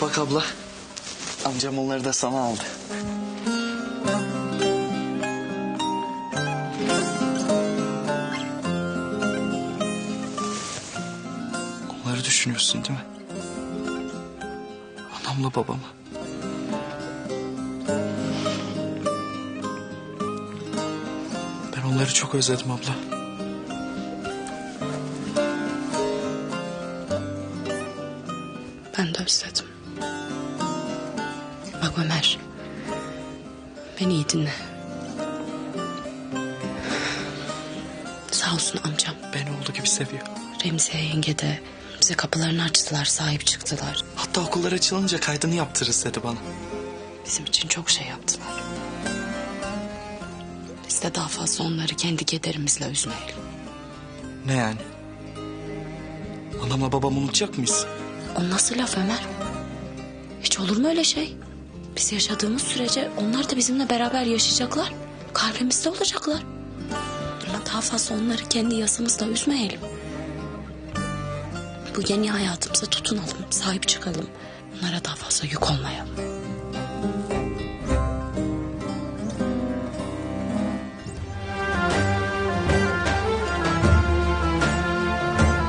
Bak abla. Amcam onları da sana aldı. Onları düşünüyorsun değil mi? Anamla babamı. Ben onları çok özledim abla. Ben de özledim. Bak Ömer. Beni iyi dinle. Sağ olsun amcam. Beni olduğu gibi seviyor. Remziye yenge de bize kapılarını açtılar, sahip çıktılar. Hatta okullar açılınca kaydını yaptırırız dedi bana. Bizim için çok şey yaptılar. Biz de daha fazla onları kendi kederimizle üzmeyelim. Ne yani? Anamla babamı unutacak mıyız? O nasıl laf Ömer? Hiç olur mu öyle şey? Biz yaşadığımız sürece onlar da bizimle beraber yaşayacaklar. Kalbimizde olacaklar. Ama daha fazla onları kendi yasamızla üzmeyelim. Bu yeni hayatımıza tutunalım, sahip çıkalım. Onlara daha fazla yük olmayalım.